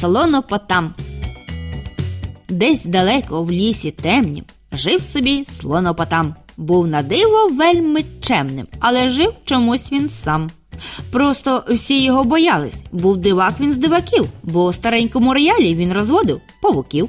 Слонопотам. Десь далеко в лісі темнім жив собі слонопотам. Був на диво вельми чемним, але жив чомусь він сам. Просто всі його боялись, був дивак він з диваків, бо у старенькому роялі він розводив павуків.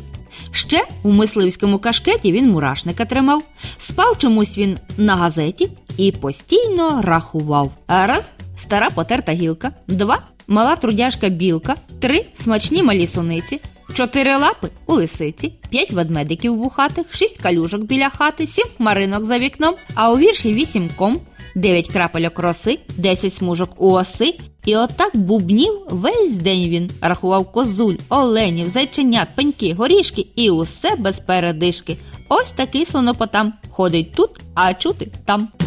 Ще у мисливському кашкеті він мурашника тримав, спав чомусь він на газеті і постійно рахував. Раз стара потерта гілка, два мала трудяшка білка, три смачні малі суниці, чотири лапи у лисиці, п'ять ведмедиків вухатих, шість калюжок біля хати, сім хмаринок за вікном, а у вірші вісім ком, дев'ять крапельок роси, десять смужок у оси. І отак бубнів весь день він рахував козуль, оленів, зайченят, пеньки, горішки і усе без передишки. Ось такий слонопотам ходить тут, а чути там.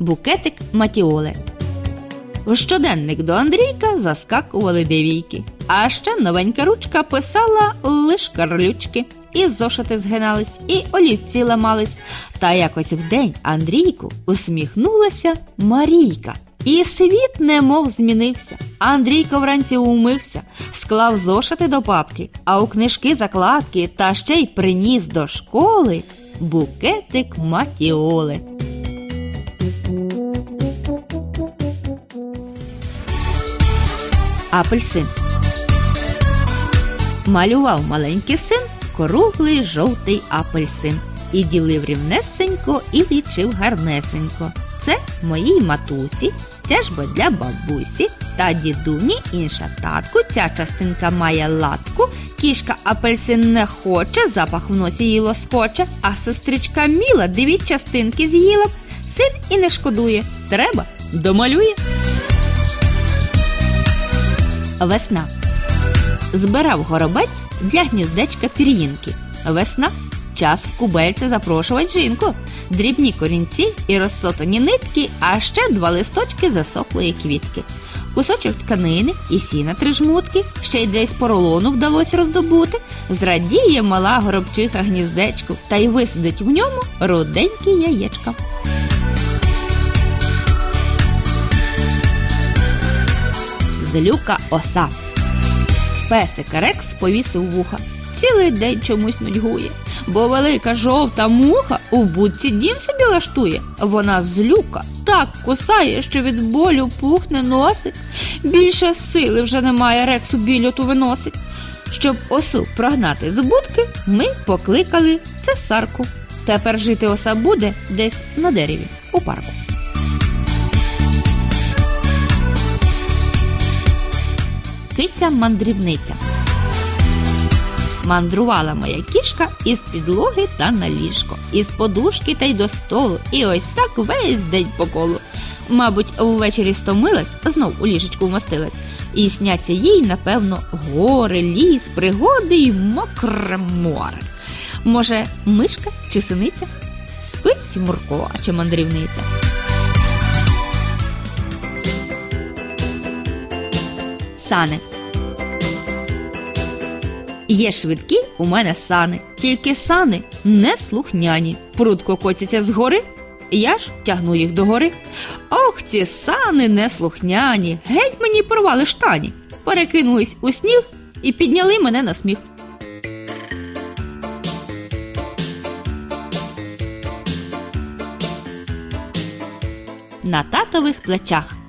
Букетик Матіоле. В щоденник до Андрійка заскакували девійки, а ще новенька ручка писала лиш карлючки. І зошити згинались, і олівці ламались. Та якось вдень Андрійку усміхнулася Марійка. І світ немов змінився. Андрійко вранці умився, склав зошити до папки, а у книжки закладки та ще й приніс до школи букетик матіоли. Апельсин. Малював маленький син круглий жовтий апельсин. І ділив рівнесенько, і лічив гарнесенько. Це моїй матусі, бо для бабусі, та дідуні інша татку. Ця частинка має латку, кішка апельсин не хоче, запах в носі їй лоскоче, а сестричка Міла дві частинки з'їла. Син і не шкодує. Треба домалює. Весна. Збирав горобець для гніздечка пір'їнки. Весна час в кубельце запрошувати жінку. Дрібні корінці і розсотані нитки, а ще два листочки засохлої квітки. Кусочок тканини і сіна три жмутки, ще й десь поролону вдалося роздобути. Зрадіє мала горобчиха гніздечку та й висадить в ньому руденькі яєчка. Злюка оса. Песик Рекс повісив вуха. Цілий день чомусь нудьгує, бо велика жовта муха у будці дім собі лаштує. Вона злюка так кусає, що від болю пухне носик. Більше сили вже немає Рексу більоту виносить. Щоб осу прогнати з будки, ми покликали цесарку. Тепер жити оса буде десь на дереві у парку. Киця мандрівниця. Мандрувала моя кішка із підлоги та на ліжко, із подушки та й до столу, і ось так весь день по колу. Мабуть, ввечері стомилась, знов у ліжечку вмостилась, і сняться їй, напевно, гори, ліс, пригоди й мокре море. Може, мишка чи синиця? Спить Мурко, чи мандрівниця. Сани. Є швидкі у мене сани, тільки сани не слухняні. Прудко котяться згори, я ж тягну їх догори. Ох, ці сани неслухняні, геть мені порвали штані, перекинулись у сніг і підняли мене на сміх. На татових плечах.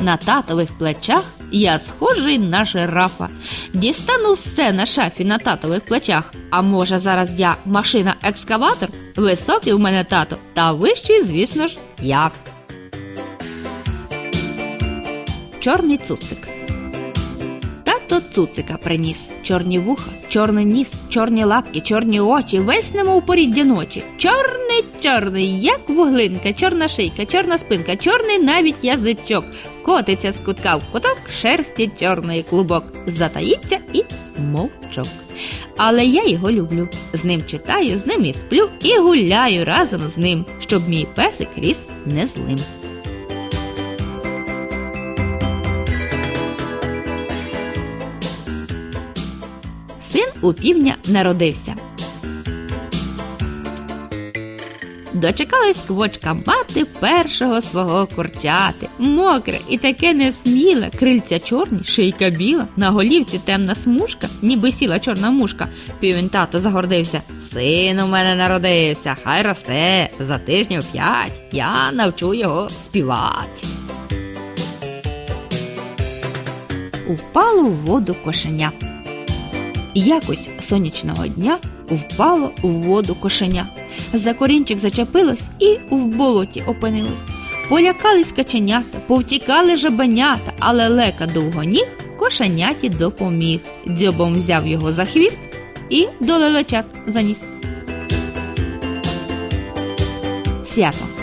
На татових плечах я схожий на жирафа. Дістану все на шафі на татових плечах. А може зараз я машина-екскаватор? Високий у мене тато, та вищий, звісно ж, я. Чорний цуцик. Тато цуцика приніс. Чорні вуха, чорний ніс, чорні лапки, чорні очі, весь немов поріддя ночі. Чорний, чорний, як вуглинка, чорна шийка, чорна спинка, чорний навіть язичок. Котиться з кутка в куток, шерсті чорний клубок. Затаїться і мовчок. Але я його люблю. З ним читаю, з ним і сплю, і гуляю разом з ним, щоб мій песик ріс не злим. У півня народився. Дочекалась квочка мати першого свого курчати. Мокре і таке несміле, крильця чорні, шийка біла, на голівці темна смужка, ніби сіла чорна мушка. Півень тато загордився. Син у мене народився, хай росте, за тижнів п'ять я навчу його співати. Упало в воду кошеня. Якось сонячного дня впало в воду кошеня. За корінчик зачепилось і в болоті опинилось. Полякались каченята, повтікали жабенята, але лека довгоніг кошеняті допоміг. Дзьобом взяв його за хвіст і до лелечат заніс. Свято.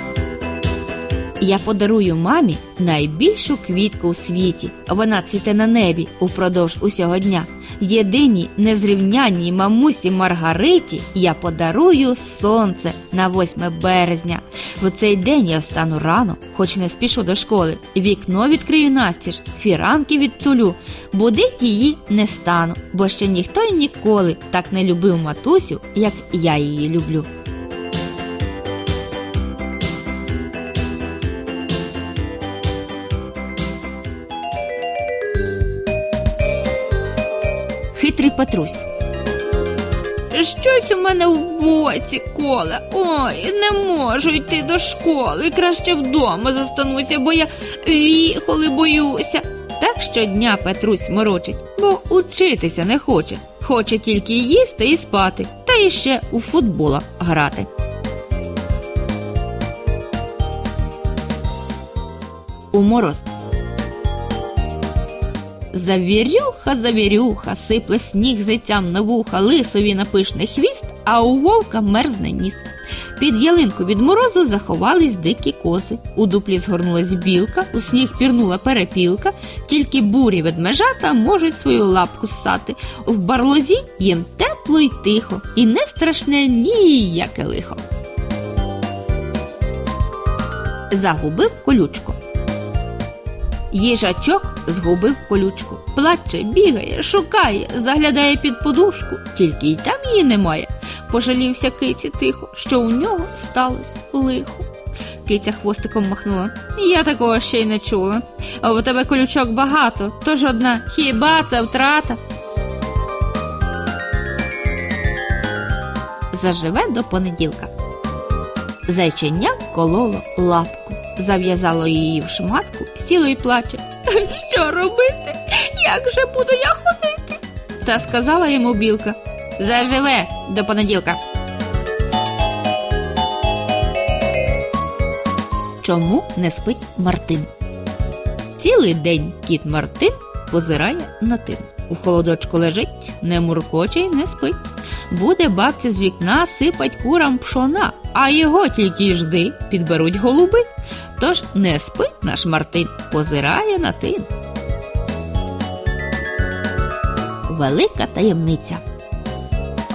Я подарую мамі найбільшу квітку у світі. Вона цвіте на небі упродовж усього дня. Єдиній незрівняній мамусі Маргариті я подарую сонце на 8 березня. В цей день я встану рано, хоч не спішу до школи. Вікно відкрию настіж, фіранки відтулю. Будить її не стану, бо ще ніхто й ніколи так не любив матусю, як я її люблю. Хитрий Петрусь. Щось у мене в боці коле. Ой, не можу йти до школи. Краще вдома зостануся, бо я віхоли боюся. Так щодня Петрусь морочить, бо учитися не хоче. Хоче тільки їсти і спати, та іще у футбола грати. У мороз. Завірюха, завірюха, сипле сніг зайцям на вуха, лисові на пишний хвіст, а у вовка мерзне ніс. Під ялинку від морозу заховались дикі кози. У дуплі згорнулась білка, у сніг пірнула перепілка, тільки бурі ведмежата можуть свою лапку ссати. В барлозі їм тепло й тихо, і не страшне ніяке лихо. Загубив колючку. Їжачок згубив колючку. Плаче, бігає, шукає, заглядає під подушку, тільки й там її немає. Пожалівся киці тихо, що у нього сталося лихо. Киця хвостиком махнула. Я такого ще й не чула. А у тебе колючок багато, тож одна хіба це втрата. Заживе до понеділка. Зайченя кололо лапку, зав'язало її в шматку, сіло й плаче. Що робити? Як же буду я ходити? Та сказала йому білка. Заживе до понеділка. Чому не спить Мартин? Цілий день кіт Мартин позирає на тин. У холодочку лежить, не муркоче й не спить. Буде бабця з вікна сипать курам пшона, а його тільки й жди, підберуть голуби. Тож не спить наш Мартин, позирає на тин. Велика таємниця.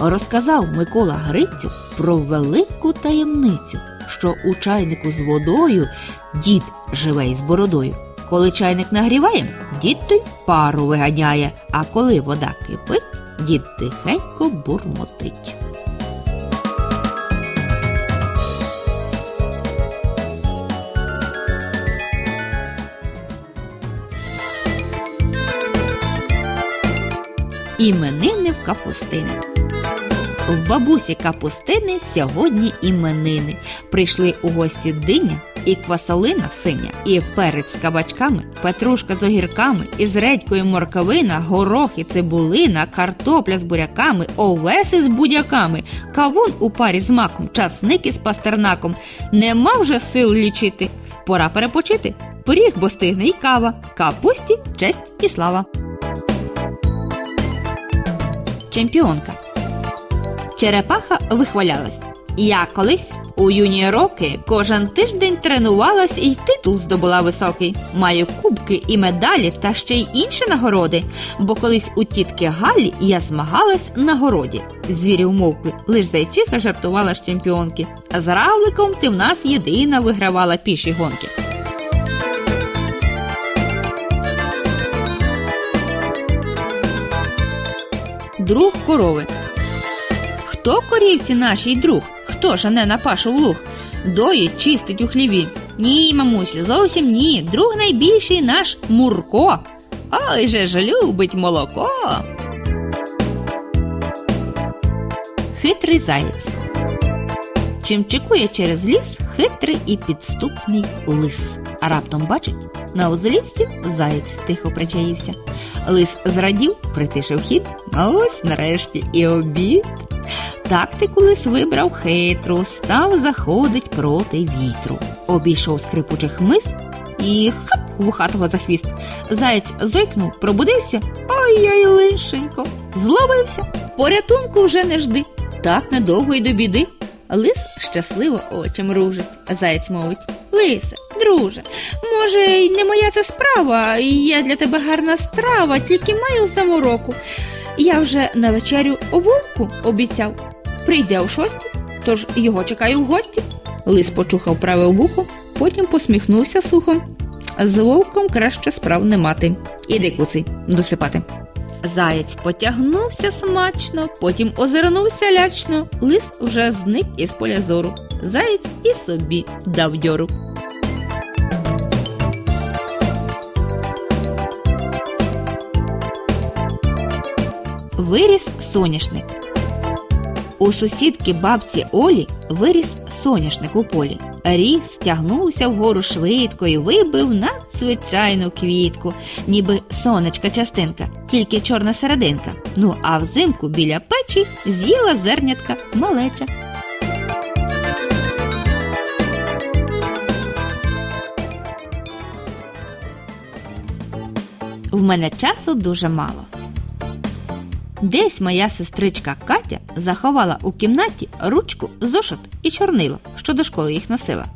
Розказав Микола Грицю про велику таємницю, що у чайнику з водою дід живе із бородою. Коли чайник нагріваєм, дід той пару виганяє, а коли вода кипить, дід тихенько бурмотить. Іменини в капустини. В бабусі капустини сьогодні іменини. Прийшли у гості диня і квасолина синя, і перець з кабачками, петрушка з огірками, із редькою морковина, горох і цибулина, картопля з буряками, овеси з будяками, кавун у парі з маком, часник із пастернаком. Нема вже сил лічити. Пора перепочити. Пиріг, бо стигне і кава, капусті, честь і слава. Чемпіонка. Черепаха вихвалялась. Я колись у юні роки кожен тиждень тренувалась і титул здобула високий. Маю кубки і медалі та ще й інші нагороди. Бо колись у тітки Галі я змагалась на городі. Звірі умовкли, лиш зайчиха жартувала з чемпіонки. З равликом ти в нас єдина вигравала піші гонки. Друг корови. Хто корівці нашій друг? Хто жане на пашу в луг? доїть, чистить у хліві. Ні, мамусю, зовсім ні. Друг найбільший наш Мурко. Ой же ж любить молоко. Хитрий заєць. Чим чекує через ліс хитрий і підступний лис. А раптом бачить, на узліссі заєць тихо причаївся. Лис зрадів, притишив хід, а ось нарешті і обід. Тактику лис вибрав хитру, став заходить проти вітру. Обійшов скрипучих мис і хап вухатого за хвіст. Заєць зойкнув, пробудився. Ой-ой, лишенько, зловився. Порятунку вже не жди. Так недовго й до біди. Лис щасливо очі мружить. Заєць мовить Лисе, друже, може, й не моя це справа, я для тебе гарна страва, тільки маю замороку. Я вже на вечерю вовку обіцяв. Прийде о шостій, тож його чекаю в гості. Лис почухав праве вухо, потім посміхнувся сухо. З вовком краще справ не мати. Іди, куций, досипати. Заєць потягнувся смачно, потім озирнувся лячно. Лис вже зник із поля зору. Заєць і собі дав дьору. Виріс соняшник. У сусідки бабці Олі виріс соняшник у полі. Ріс тягнувся вгору швидко і вибив надзвичайну квітку, ніби сонечка частинка, тільки чорна серединка. Ну а взимку біля печі з'їла зернятка малеча. В мене часу дуже мало. Десь моя сестричка Катя заховала у кімнаті ручку, зошит і чорнило, що до школи їх носила.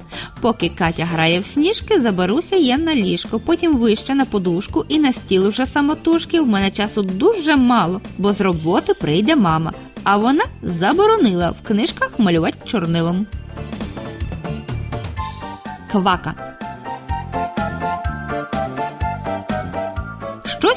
Поки Катя грає в сніжки, заберуся я на ліжко, потім вище на подушку і на стіл вже самотужки. В мене часу дуже мало, бо з роботи прийде мама, а вона заборонила в книжках малювати чорнилом. Квака.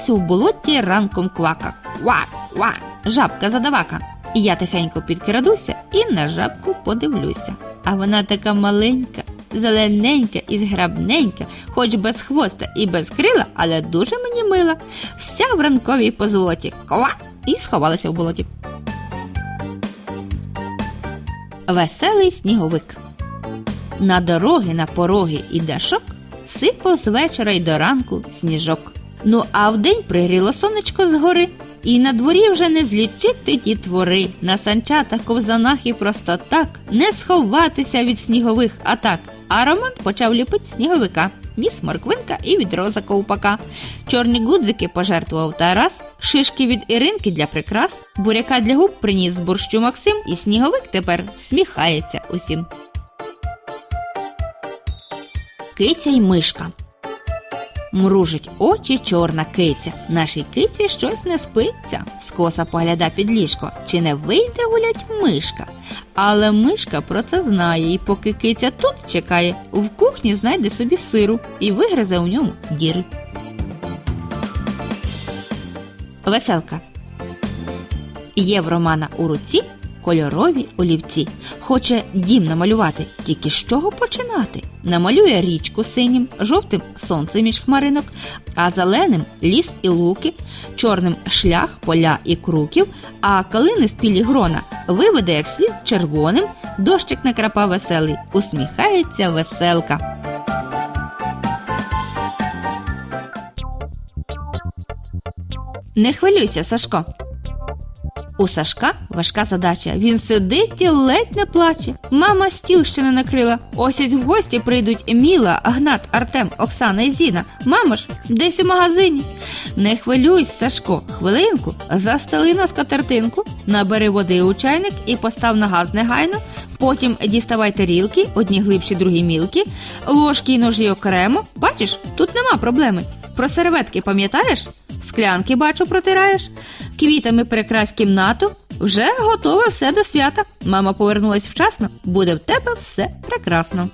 Щось у болоті ранком квака. Ква, ква, жабка задавака. І я тихенько підкрадуся і на жабку подивлюся. А вона така маленька, зелененька і зграбненька, хоч без хвоста і без крила, але дуже мені мила. Вся в ранковій позолоті. Ква! І сховалася в болоті. Веселий сніговик. На дороги, на пороги і дашок сипав з вечора й до ранку сніжок. Ну а вдень пригріло сонечко згори, і на дворі вже не злічити ті твори, на санчатах, ковзанах і просто так не сховатися від снігових атак. А Роман почав ліпити сніговика, ніс морквинка і відро за ковпака. Чорні гудзики пожертвував Тарас, шишки від Іринки для прикрас, буряка для губ приніс борщу Максим, і сніговик тепер всміхається усім. Киця й мишка. Мружить очі чорна киця. Нашій киці щось не спиться. Скоса погляда під ліжко, чи не вийде гулять мишка. Але мишка про це знає, і поки киця тут чекає, в кухні знайде собі сиру і вигризе у ньому діри. Веселка. Є в Романа у руці кольорові олівці. Хоче дім намалювати, тільки з чого починати? Намалює річку синім, жовтим сонце між хмаринок, а зеленим ліс і луки, чорним шлях, поля і круків, а калини спілі грона виведе як слід червоним, дощик накрапа веселий, усміхається веселка. Не хвилюйся, Сашко. У Сашка важка задача. Він сидить і ледь не плаче. Мама стіл ще не накрила. Ось в гості прийдуть Міла, Гнат, Артем, Оксана і Зіна. Мама ж десь у магазині. Не хвилюйся, Сашко, хвилинку, застели на скатертинку, набери води у чайник і постав на газ негайно. Потім діставай тарілки, одні глибші, другі мілкі, ложки й ножі окремо. Бачиш, тут нема проблеми. Про серветки пам'ятаєш? Склянки, бачу, протираєш. Квітами прикрась кімнату. Вже готове все до свята. Мама повернулась вчасно, буде в тебе все прекрасно.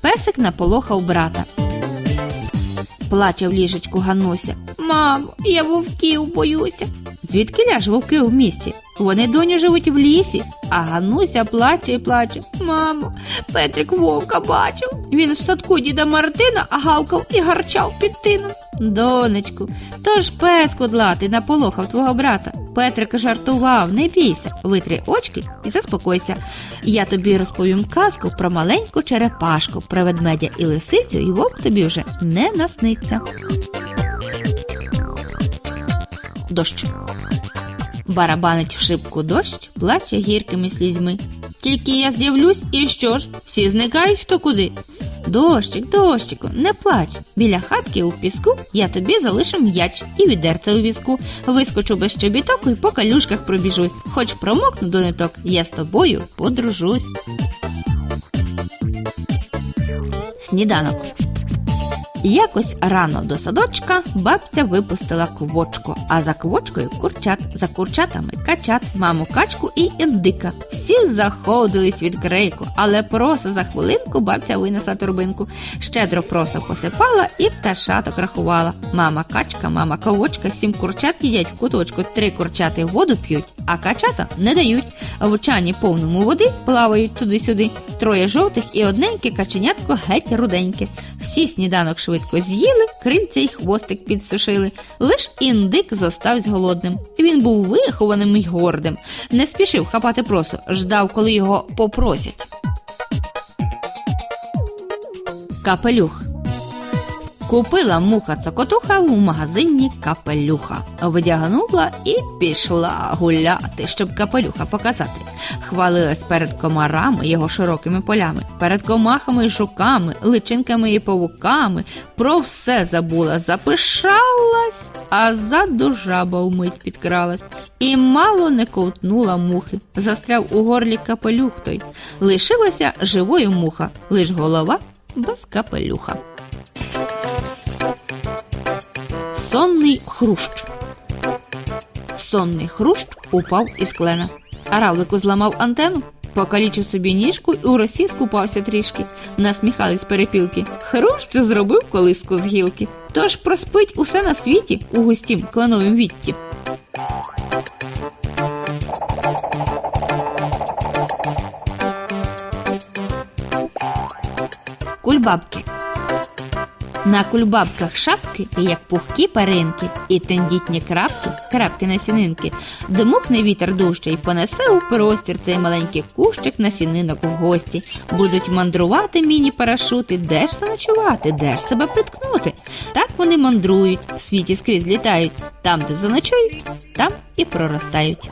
Песик наполохав брата. Плаче в ліжечку Гануся. Мамо, я вовків боюся. Звідки ж вовки в місті? Вони доню живуть в лісі, а Гануся плаче і плаче. Мамо, Петрик вовка бачив. Він в садку діда Мартина гавкав і гарчав під тином. Донечку, то ж пес кудлатий наполохав твого брата. Петрик жартував, не бійся, витри очки і заспокойся. Я тобі розповім казку про маленьку черепашку, про ведмедя і лисицю, і вовк тобі вже не насниться. Дощ. Барабанить в шибку дощ, плаче гіркими слізьми. Тільки я з'явлюсь, і що ж? Всі зникають хто куди. Дощик, дощику, не плач. Біля хатки у піску я тобі залишу м'яч і відерце у візку. Вискочу без чобіток і по калюшках пробіжусь. Хоч промокну до ниток, я з тобою подружусь. Сніданок. Якось рано до садочка бабця випустила квочку, а за квочкою курчат, за курчатами качат, маму качку і індика. Всі заходились від крейку, але проса за хвилинку бабця винесла торбинку. Щедро проса посипала і пташаток рахувала. Мама качка, мама квочка, сім курчат їдять в куточку, три курчати воду п'ють, а качата не дають. В чані повному води плавають туди-сюди. Троє жовтих і одненьке каченятко геть руденьке. Всі сніданок швидко з'їли, крильця й хвостик підсушили. Лиш індик зостався голодним. Він був вихованим й гордим. Не спішив хапати просу, ждав, коли його попросять. Капелюх. Купила муха цокотуха в магазині капелюха. Вдягнула і пішла гуляти, щоб капелюха показати. Хвалилась перед комарами його широкими полями, перед комахами й жуками, личинками і павуками. Про все забула, запишалась, а ззаду жаба вмить підкралась. І мало не ковтнула мухи. Застряв у горлі капелюх той. Лишилася живою муха, лиш голова без капелюха. Сонний хрущ. Сонний хрущ упав із клена. А равлику зламав антенну, покалічив собі ніжку і у росі скупався трішки. Насміхались перепілки. Хрущ зробив колиску з гілки. Тож проспить усе на світі у густім кленовім вітті. Кульбабки. На кульбабках шапки, як пухкі перинки, і тендітні крапки, крапки насінинки. Дмухне вітер дужче й понесе у простір цей маленький кущик насінинок в гості. Будуть мандрувати міні-парашути, де ж заночувати, де ж себе приткнути. Так вони мандрують, в світі скрізь літають. Там, де заночують, там і проростають.